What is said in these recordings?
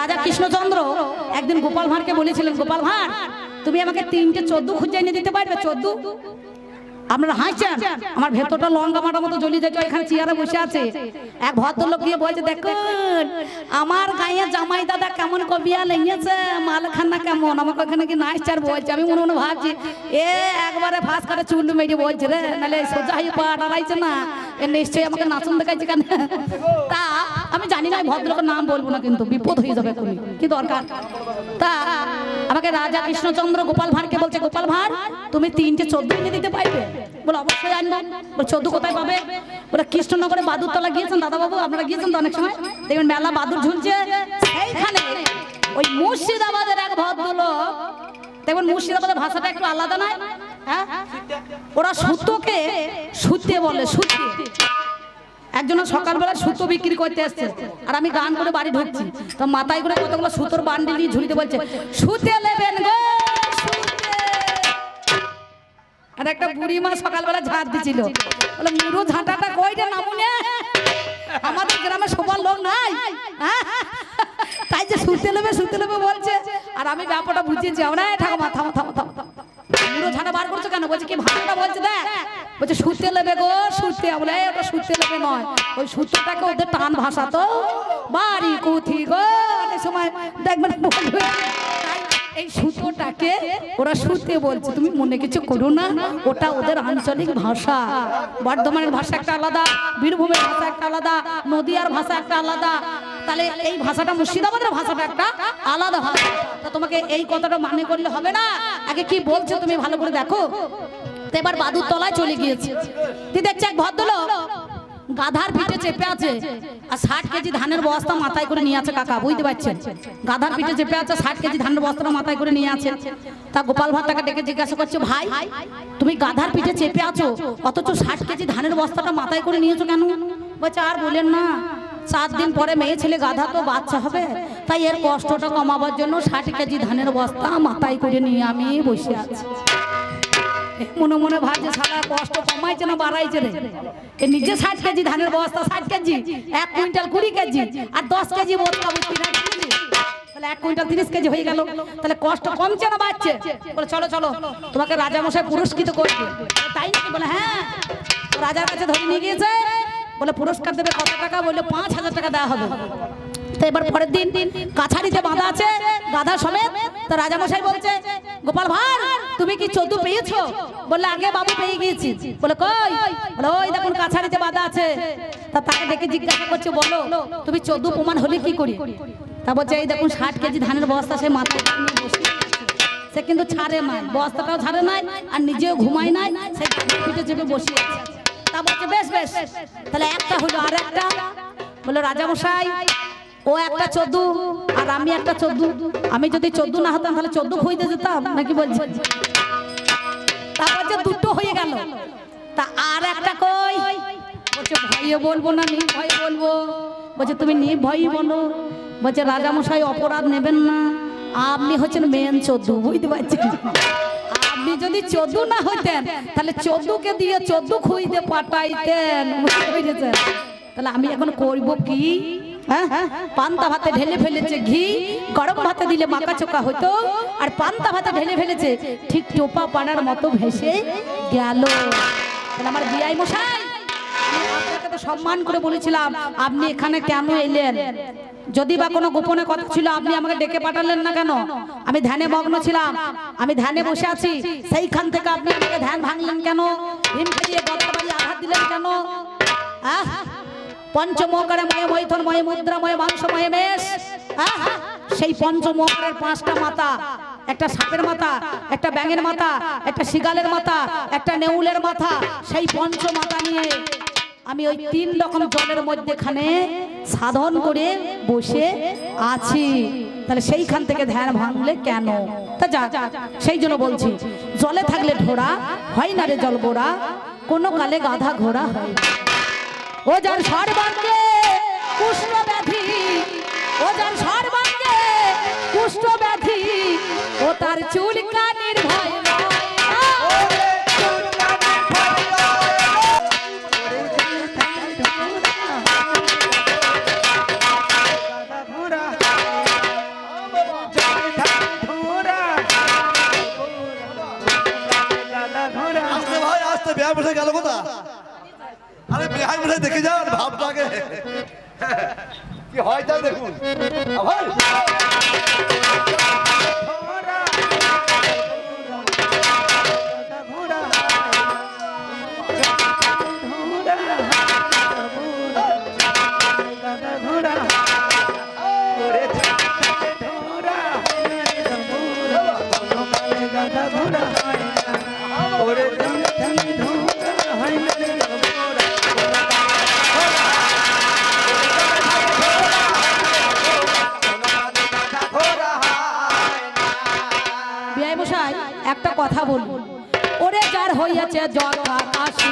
রাজা কৃষ্ণচন্দ্র একদিন গোপাল ভাঁড়কে বলেছিলেন, গোপাল ভাঁড়, তুমি আমাকে তিনটে চোদ্দ খুঁজে এনে দিতে পারবে? চোদ্দ আপনারা হাসছেন? আমার ভেতরটা লঙ্কা মাটার মতো জ্বলি যাচ্ছে এখানে চেয়ারে বসে আছে। এক ভদ্রলোক গিয়ে বলছে, দেখুন, আমার গায়ে জামাই দাদা কেমন কবিয়া লেগেছে, মালখানা কেমন? আমাকে ওখানে কি নাচচার বলছে। আমি মনে মনে ভাবছি, এ একবারে ফাঁস করে চুল মেরে বলছে রে, নাহলে সোজা হয়ে পা দাঁড়াইছে না। এ নিশ্চয়ই আমাকে নাচন দেখাইছে কেন? তা আমি জানি না ভদ্রলোকের নাম বলব না কিন্তু, বিপদ হয়ে যাবে এখনই। কি দরকার? তা আমাকে রাজা কৃষ্ণচন্দ্র গোপাল ভাঁড়কে বলছে, গোপাল ভাঁড়, তুমি তিনটে চোদ্দ দিতে পারবে? বলে, অবশ্যই আনব। বলে, চোদ্দ কোথায় পাবে? বলে, কৃষ্ণনগরে বাদুরতলা গিয়েছেন দাদাবাবু আপনারা গিয়েছেন তো অনেক সময়? দেখবেন মেলা বাদুর ঝুলছে সেইখানে। ওই মুর্শিদাবাদের এক ভদ্রলোক, দেখবেন মুর্শিদাবাদের ভাষাটা একটু আলাদা নয় হ্যাঁ? ওরা সুতোকে সুতে বলে, সুতে। একজন সকালবেলা সুতো বিক্রি করতে আসছে আর আমি গান করে বাড়ি ঢুকছি। তো মাথায় করে কতগুলো সুতোর বান্ডিল নিয়ে ঝুলিতে বলছে, সুতে নেবেন গো আর একটা বুড়ি মা সকালবেলা ঝাঁট দিছিল। বলে মুরু ঝাঁটাটা কইটা নামুনে আমাদের গ্রামে সবার লোক নাই হ্যাঁ? তাই যে শুতে নেবে শুতে নেবে বলছে। আর আমি ব্যাপারটা বুঝিয়েছি আমরা ঠাকুমা থামো থামো থামো থামো। মুরো ঝাঁটা বার করছ কেন? বলছে কি ভাষাটা বলছে দেখ? বলছে শুতে নেবে গো শুতে। বলে "এই, ওটা শুতে নেবে নয়। ওই সুতোটাকে ওদের টান ভাষা তো বাড়ি কুথি গো? অনেক সময় দেখবেন এই সুতোটাকে ওরা শুতে বলছে। তুমি মনে কিছু করো না? ওটা ওদের আঞ্চলিক ভাষা। বর্ধমানের ভাষা একটা আলাদা, বীরভূমের ভাষা একটা আলাদা, নদিয়ার ভাষা একটা আলাদা। তাহলে এই ভাষাটা মুর্শিদাবাদের ভাষাটা একটা আলাদা ভাষা। তা তোমাকে এই কথাটা মানে করলে হবে না? আগে কি বলছো তুমি ভালো করে দেখো। এবার বাদুর তলায় চলে গিয়েছে। তুই দেখছে এক ভদ্রলোক? গাধার পিঠে চেপে আছে। আর ষাট কেজি ধানের বস্তা মাথায় করে নিয়ে আছে কাকা, বুঝতে পারছেন? গাধার পিঠে চেপে আছে, ষাট কেজি ধানের বস্তা মাথায় করে নিয়ে আছে। তা গোপাল ভাত তাকে ডেকে জিজ্ঞাসা করছে, ভাই, তুমি গাধার পিঠে চেপে আছো? অথচ ষাট কেজি ধানের বস্তাটা মাথায় করে নিয়েছো কেন? বলছে, আর বলেন না সাত দিন পরে মেয়ে ছেলে গাধা তো, বাচ্চা হবে। তাই এর কষ্টটা কমাবার জন্য ষাট কেজি ধানের বস্তা মাথায় করে নিয়ে আমি বসে আছি। মনে মনে ভাবছে সারা কষ্ট কমাইছে না বাড়াইছে রে? এ নিজে ষাট কেজি ধানের বস্তা, ষাট কেজি, এক কুইন্টাল কুড়ি কেজি আর দশ কেজি বস্তা বুঝছি এক কুইন্টাল তিরিশ কেজি হয়ে গেল। তাহলে কষ্ট কমছে না বাড়ছে? বলে, চলো চলো, তোমাকে পুরস্কৃত তাই বলে হ্যাঁ। নিয়ে গিয়েছে। বলে, পুরস্কার দেবে কত টাকা? বললে, পাঁচ হাজার টাকা দেওয়া হবে। তো এবার পরের দিন কাছারিতে বাঁধা আছে, গাধা সমেত, তো রাজামশাই বলছে, গোপাল ভাই তুমি কি চোদ্দ পেয়েছ? বললে, আগে বাবু পেয়ে গিয়েছি। বলে, কই? বলে, ওই দেখুন কাছারিতে বাঁধা আছে। তা তাকে দেখে জিজ্ঞাসা করছে, বলো, তুমি চোদ্দ প্রমাণ হলে কি করি? তা বলছে, এই দেখুন, ষাট কেজি ধানের বস্তা সে মাথায় সে কিন্তু ছাড়ে নাই বস্তাটাও ছাড়ে নাই, আর নিজেও ঘুমায় নাই, সে পিঠে চেপে বসে আছে। তা বলছে, বেশ বেশ, তাহলে একটা হলো আর একটা বলে রাজামশাই ও একটা চোদ্দ আর আমি একটা চোদ্দ। আমি যদি চোদ্দ না হতাম, তাহলে চোদ্দ খুঁজতে যেতাম, নাকি বলছি? তারপর যে দুটো হয়ে গেল। তা আর একটা কই? বলছে, ভয়ে বলব না নি ভয়ে বলব। বলছে, তুমি নি ভয়ই বলো। বলছে, রাজামশাই, অপরাধ নেবেন না। আপনি হচ্ছেন মেন চোদ্দ। বুঝতে পারছেন? আপনি যদি চোদ্দ না হইতেন তাহলে চোদ্দকে দিয়ে চোদ্দ খুঁজতে পাঠাইতেন। তাহলে আমি এখন করব কি? পান্তা ভাতে ঢেলে ফেলেছে ঘি, গরম ভাতে দিলে মাকা চোকা হতো, আর পান্তা ভাতে ঢেলে ফেলেছে ঠিক টোপা পানার মতো ভেসে গেল। আমার বিআই মশাই সম্মান করে বলেছিলাম, আপনি এখানে কেন এলেন? যদি বা কোনো গোপনে কথা ছিল, আপনি আমাকে ডেকে পাঠালেন না কেন? আমি ধ্যানে মগ্ন ছিলাম, আমি ধ্যানে বসে আছি, সেইখান থেকে আপনি আমাকে ধ্যান ভাঙলেন কেন? আঘাত দিলেন কেন? আহ? পঞ্চমকারে ময় মৈথন ময় মুদ্রা ময় মাংস ময় মেষ সেই পঞ্চমকারের পাঁচটা মাথা, একটা সাপের মাথা, একটা ব্যাঙের মাথা, একটা শিগালের মাথা, একটা নেউলের মাথা, সেই পঞ্চ মাথা নিয়ে আমি ওই তিন রকম জলের মধ্যেখানে সাধন করে বসে আছি। তাহলে সেইখান থেকে ধ্যান ভাঙলে কেন? তা যা সেই জন্য বলছি, জলে থাকলে ঢোড়া হয় না রে জল গোড়া কোনো কালে গাধা ঘোড়া হয়। ও যার সর্বাঙ্গে কুষ্ঠ ব্যাধি ওজন সর্বাঙ্গে কুষ্ঠ ব্যাধি ও তার চুল কানির দেখে যান ভাব লাগে। কি হয় তাই দেখুন। আ হইয়াছে জ্বর কাশি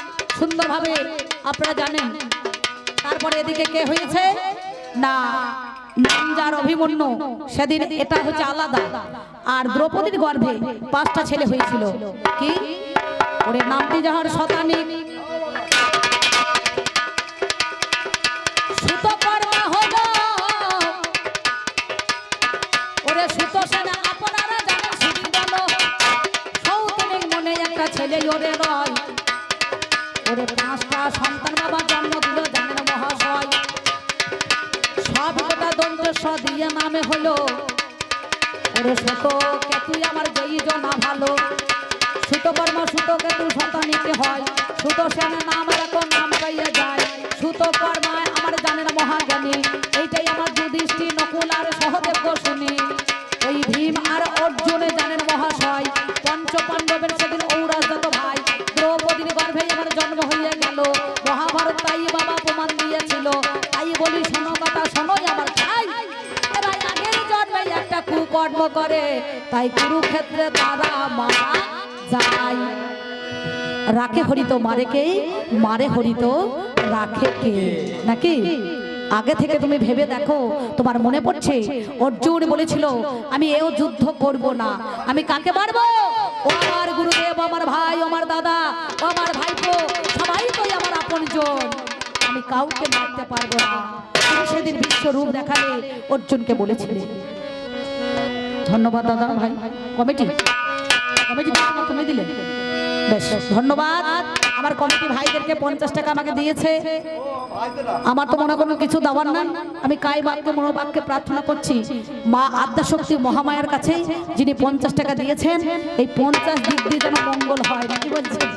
সুন্দরভাবে আপনারা জানেন। তারপরে এদিকে কে হয়েছে? না নাম যার অভিমন্যু। সেদিন এটা হচ্ছে আলাদা। আর দ্রৌপদীর গর্ভে পাঁচটা ছেলে হয়েছিল। কি? ওরে নামটি যাহার শতানিক। মহাশয় পঞ্চ পাণ্ডবের সেদিন ঔরাজত ভাই। দ্রৌপদীর গর্ভে আমার জন্ম হইয়া গেল। মহাভারত তাই বাবা প্রমাণ দিয়েছিল। তাই বলি, শোনো কথা শোনোই আমার জন্মে একটা কুকর্ম করে। তাই কুরুক্ষেত্রে তারা মারা যায়। রাখে হরিত মারে কে? মারে হরিত রাখে কে? নাকি? আগে থেকে তুমি ভেবে দেখো, তোমার মনে পড়ছে? অর্জুন বলেছিল, আমি এও যুদ্ধ করব না। আমি কাকে মারবো? ও আমার গুরুদেব, আমার ভাই, আমার দাদা, আমার ভাইপো, সবাই তো আমার আপনজন। আমি কাউকে মারতে পারব না। তুমি সেদিন বিশ্বরূপ দেখালে, অর্জুনকে বলেছিলে। ধন্যবাদ দাদা ভাই। কমিটি? কমিটি তুমি দিলে? বেশ, ধন্যবাদ। আমার কমিটি ভাইদেরকে পঞ্চাশ টাকা আমাকে দিয়েছে। আমার তো মনে কোনো কিছু দেওয়ার নাই। আমি কাই বাক্যে মনোবাক্যে প্রার্থনা করছি। মা আদ্যাশক্তি মহামায়ার কাছে যিনি পঞ্চাশ টাকা দিয়েছেন, এই পঞ্চাশ দিক দিয়ে যেন মঙ্গল হয়। নাকি বলছেন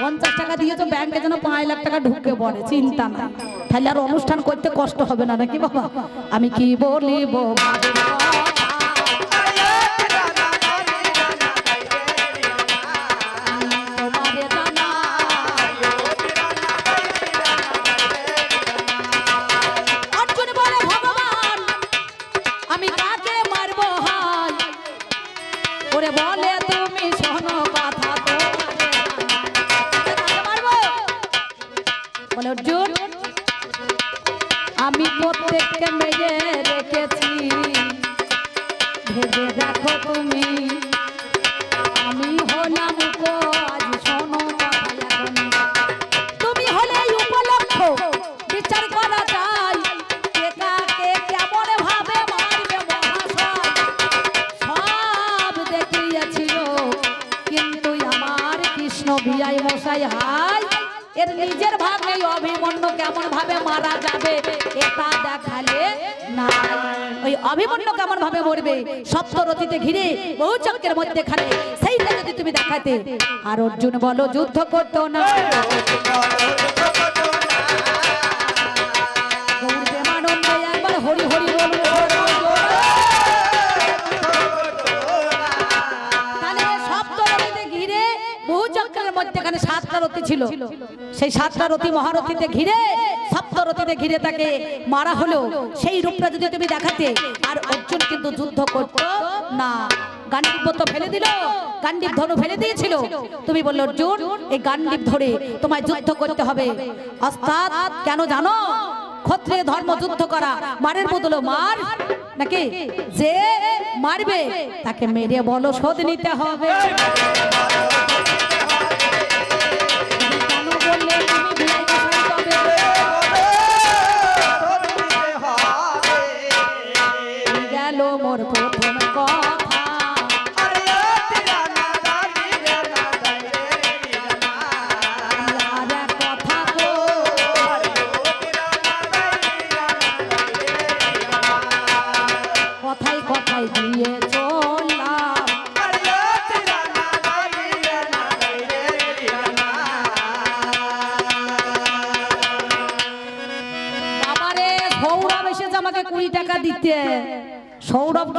পঞ্চাশ টাকা দিয়েছ ব্যাংকে যেন পাঁচ লাখ টাকা ঢুকে পড়ে, চিন্তা না তাহলে আর অনুষ্ঠান করতে কষ্ট হবে না, নাকি বাবা? আমি কি বলিব মশাই হাই এর নিজের ভাব নেই, অভিমন্যু কেমন ভাবে মারা যাবে, এটা দেখালে না ওই অভিমন্যু কেমন ভাবে মরবে সপ্তরতিতে ঘিরে বহু চক্রের মধ্যেখানে, সেইটা যদি তুমি দেখাতে। আর অর্জুন বলো যুদ্ধ করতো না। রথি ছিল। সেই সাতটা রথি মহারথীতে ঘিরে সপ্তরথীতে ঘিরে তাকে মারা হলো সেই রূপটা যদি তুমি দেখাতে, আর অর্জুন কিন্তু যুদ্ধ করত না। তুমি বললে ধরে তোমায় যুদ্ধ করতে হবে। কেন জানো? ধর্ম যুদ্ধ করা, মারের বদলে মার, নাকি? মারবে, তাকে মেরে বলো শোধ নিতে হবে।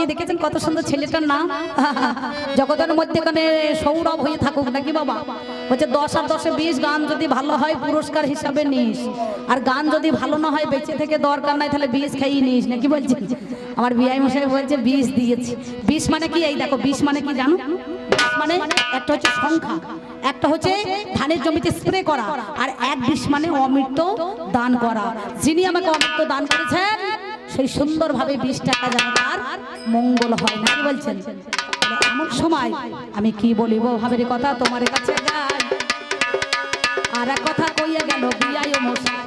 কি দেখেছেন কত সুন্দর ছেলেটার নাম? জগতের মধ্যেখানে সৌরভ হয়ে থাকুক নাকি বাবা? বলছে, দশ আর দশে বিশ গান যদি ভালো হয়, পুরস্কার হিসাবে নিস। আর গান যদি ভালো না হয়, বেঁচে থেকে দরকার নাই, তাহলে বিষ খেয়েই নিস। নাকি বলছে? আমার বিআই মশাই বলছে, বিষ দিয়েছি। বিষ মানে কি? এই দেখো, বিষ মানে কি জানো? মানে একটা হচ্ছে সংখ্যা, একটা হচ্ছে ধানের জমিতে স্প্রে করা, আর এক বিষ মানে অমৃত দান করা। যিনি আমাকে অমৃত দান করেছেন সেই সুন্দরভাবে বিশ টাকা যেন মঙ্গল হয় না। বলছেন এমন সময় আমি কি বলিব? ভাবের কথা তোমার কাছে আর এক কথা কইয়া গেল বিয়াই মশাই।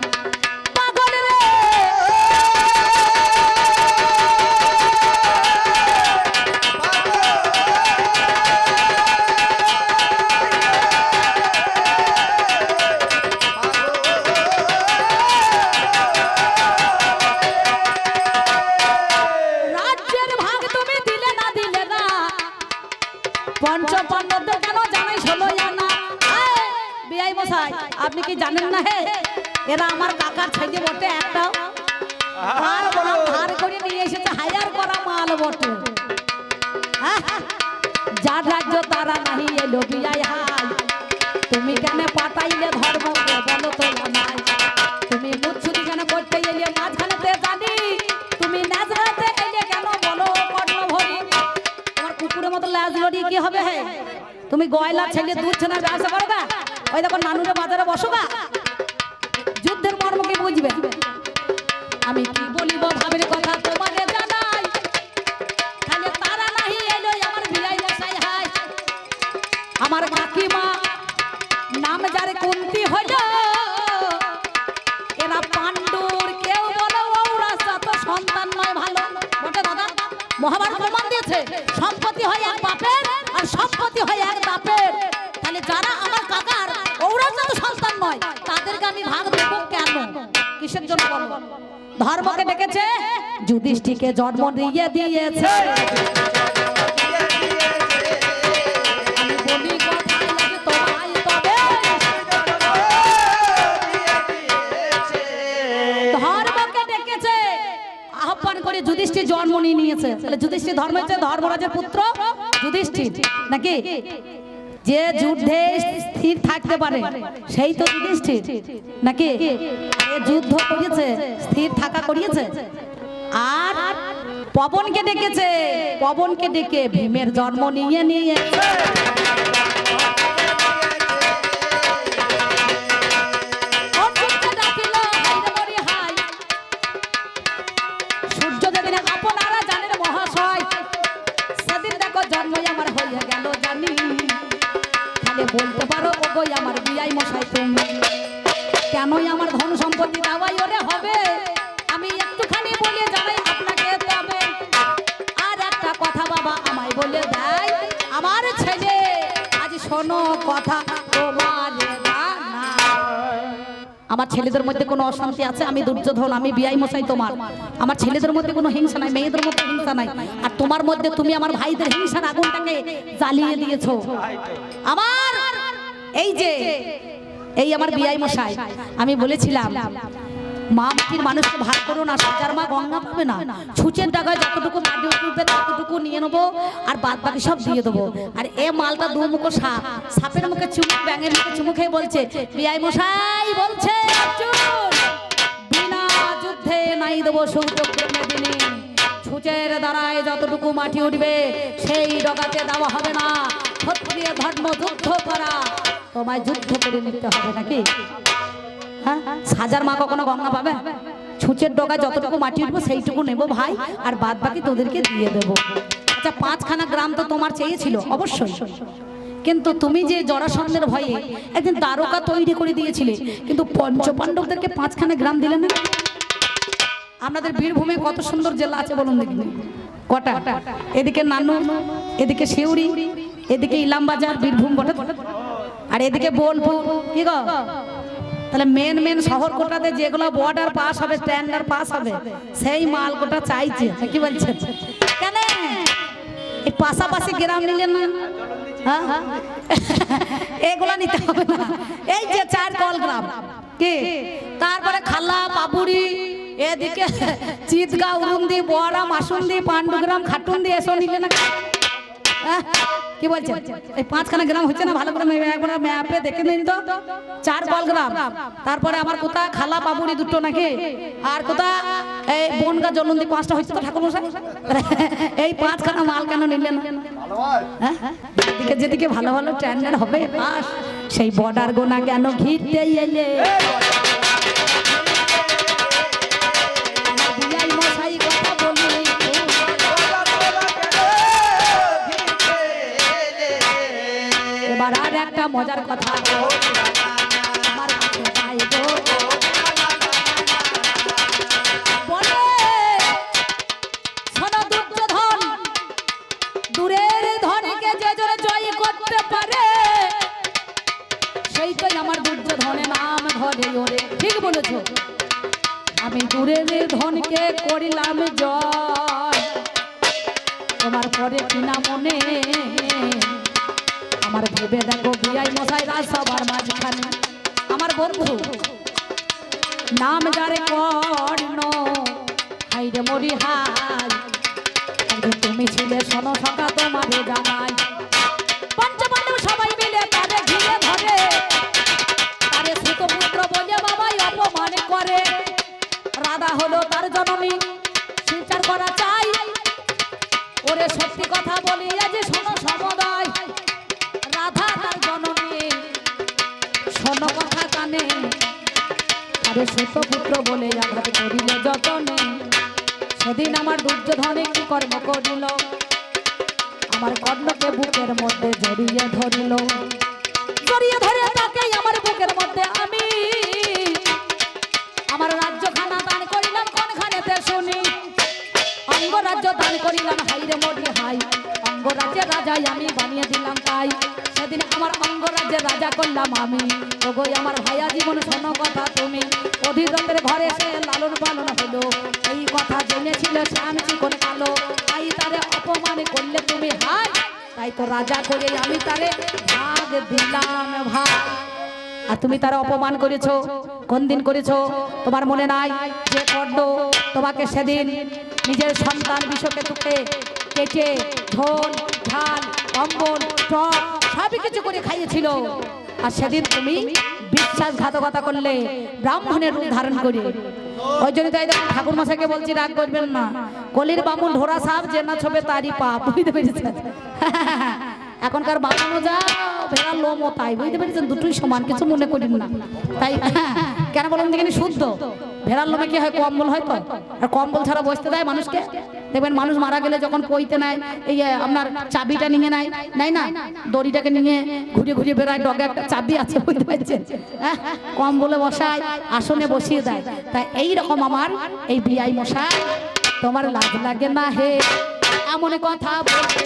জানেন না হে? এরা আমার কাকার ছেলে বটে একটাও। ধার করা নিয়ে এসেছে হায়ার করা মাল বটে? যার রাজ্য তারা নাহি এলো বিআই হাই তুমি কেন পাঠাইলে ধর্মকে বলো তো নাই তুমি মুচ্ছুরি কেন করতে এলে মাঝখানেতে জানি। তুমি নাচরাতে এলে কেন বলো কর্ণ ভরি তোমার কুকুরের মতো লাজ লড়িয়ে কি হবে হে? তুমি গয়লা ছেলে দুধ ছেনার ব্যবসা করো গা ওই দেখো নানুরে বাজারে বসো গা। যুদ্ধের মর্ম কি বুঝবে? আমি কি বলিব ভাবের কথা? তোমাকে ধর্মকে ডেকেছে যুধিষ্ঠিকে জন্ম দিয়ে দিয়েছে। করে যুধিষ্ঠির জন্ম নিয়ে নিয়েছে। তাহলে যুধিষ্ঠির ধর্ম হচ্ছে ধর্মরাজের পুত্র যুধিষ্ঠির নাকি? যে যুদ্ধে স্থির থাকতে পারে সেই তো যুধিষ্ঠির নাকি? যুদ্ধ করিয়েছে স্থির থাকা করিয়েছে। আর পবনকে ডেকেছে পবনকে ডেকে ভীমের জন্ম নিয়ে নিয়েছে। অশান্তি আছে, আমি দুর্যোধন, আমি বিয়াই মশাই তোমার। আমার ছেলেদের মধ্যে কোনো হিংসা নাই, মেয়েদের মধ্যে হিংসা নাই। আর তোমার মধ্যে তুমি আমার ভাইদের হিংসার আগুনটাকে জ্বালিয়ে দিয়েছ। আমার, এই যে, এই আমার বিয়াই মশাই, আমি বলেছিলাম মা মাটির মানুষকে ভাগ করো না, সাজার মা গঙ্গা পাবে না। ছুচের টাকায় যতটুকু মাটি উঠবে ততটুকু নিয়ে নেব, আর বাদ বাকি সব দিয়ে দেবো। আর এ মালটা দু মুখো সাপ। সাপের মুখে চুমুক, ব্যাঙের মুখে চুমুক খেয়ে বলছে বিয়াই মশাই, বলছে বিনা যুদ্ধে নাই দেবো সৌচক্র মেদিনী ছুচের দ্বারায় যতটুকু মাটি উঠবে, সেই ডগাতে দেওয়া হবে না। ধর্ম যুদ্ধ করা। তোমায় যুদ্ধ করে নিতে হবে নাকি? হ্যাঁ? সাজার মা কখনো গঙ্গা পাবে? ছুঁচের ডগা যতটুকু মাটি উঠবো, সেইটুকু নেব ভাই, আর বাদ বাকি তোদেরকে দিয়ে দেবো। আচ্ছা পাঁচখানা গ্রাম তো তোমার চেয়েছিল, অবশ্যই। কিন্তু তুমি যে জরাসন্ধের ভয়ে একদিন দ্বারকা তৈরি করে দিয়েছিলে, কিন্তু পঞ্চপাণ্ডবদেরকে পাঁচখানা গ্রাম দিলে না? আপনাদের বীরভূমে কত সুন্দর জেলা আছে বলুন দেখি। কটা? এদিকে নানু, এদিকে শিউরি এদিকে ইলামবাজার, বীরভূম বটে। আর এদিকে বোলপুর। কি গো? তাহলে মেন মেন শহর কোটাতে যেগুলো বর্ডার পাস হবে স্ট্যান্ডার্ড পাস হবে, সেই মাল কোটা চাইছে। কি বলছে কেন? এই পাশাপাশি গ্রাম নিলেন না? হ্যাঁ? এগুলা নিতে হবে না। এই যে চার কল গ্রাম, কি? তারপরে খাল্লা পাপুরি এদিকে চিতগাঁও, উরুন্দি বড়া মাসুন্দি পাণ্ডুগ্রাম, খাটুন্দি, এসব নিলে না। হ্যাঁ? কি বলছে? এই পাঁচখানা গ্রাম হচ্ছে না ভালো করে একবার ম্যাপে দেখে নিন তো। চার কল গ্রাম। তারপরে আমার কোথা? খালা পাবুরি দুটো নাকি? আর কোথা? এই বনগা জলন্দি পাঁচটা হচ্ছে তো ঠাকুর মশাই এই পাঁচখানা মাল কেন নিলেন? হয়? যেদিকে যেদিকে ভালো ভালো ট্যান্ডার হবে পাস সেই বর্ডার গোনা কেন ঘিরতে এলে? মজার কথা। সবার মাঝখানে, আমার বন্ধু। নাম যারে কর্ণ হাইরে মরি হাই তুমি ছিলে শোনো সকা তোমারে জানাই কর্ম করিল। আমার কর্ণকে বুকের মধ্যে জড়িয়ে ধরিল। জড়িয়ে ধরে তাকে আমার বুকের মধ্যে আমি আমার রাজ্যখানা দান করিলাম, কোনখানেতে শুনি? অঙ্গরাজ্য দান করিলাম হাইরে মরি হাই। অঙ্গরাজ্যের রাজাই আমি বানিয়ে দিলাম তাই। সেদিন আমার অঙ্গরাজ্যের রাজা করলাম আমি। ওগোই আমার ভাইয়া জীবন শোনো কথা তুমি। অধীরতের ঘরে সে লালন পালন হলো। এই কথা জেনেছিল শ্যাম চিকন কালো। তাই তারে অপমান করলে তুমি হাই। তাই তো রাজা করে আমি তারে ভাগ দিলাম ভাই আর তুমি তারা অপমান করেছ। কোন দিন করেছ? তোমার মনে নাই যে কর্ণ তোমাকে সেদিন নিজের সন্তান বিষকে তুকে কেটে ঢোল ঝাল কম্বল টক সবই কিছু করে খাইয়েছিল। আর সেদিন তুমি বিশ্বাসঘাতকতা করলে, ব্রাহ্মণের রূপ ধারণ করে। ওই জন্য তাই ঠাকুর মশাইকে বলছি, রাগ করবেন না। কলির বামুন ঢোরা সাপ, যে না ছবে তারই পাপ। বুঝতে পেরেছেন? এখনকার বানানো যা ভেড়া লোমও তাই, বুঝতে পেরেছেন? দুটোই সমান, কিছু মনে করেন না। তাই, কেন বলুন দেখেনি, শুদ্ধ। ভেড়ার লোমে কি হয় কম্বল হয় তো? আর কম্বল ছাড়া বসতে দেয় মানুষকে? দেখবেন মানুষ মারা গেলে যখন পইতে নেয়, এই আপনার চাবিটা নিয়ে নেয় নাই না? দড়িটাকে নিয়ে ঘুরে ঘুরে বেড়ায়, ডগে একটা চাবি আছে, বুঝতে পারছেন? হ্যাঁ? কম বলে বসায়, আসনে বসিয়ে দেয়। তাই এই রকম আমার এই বিআই মশাই, তোমার লাভ লাগে না হে? এমন কথা বলতে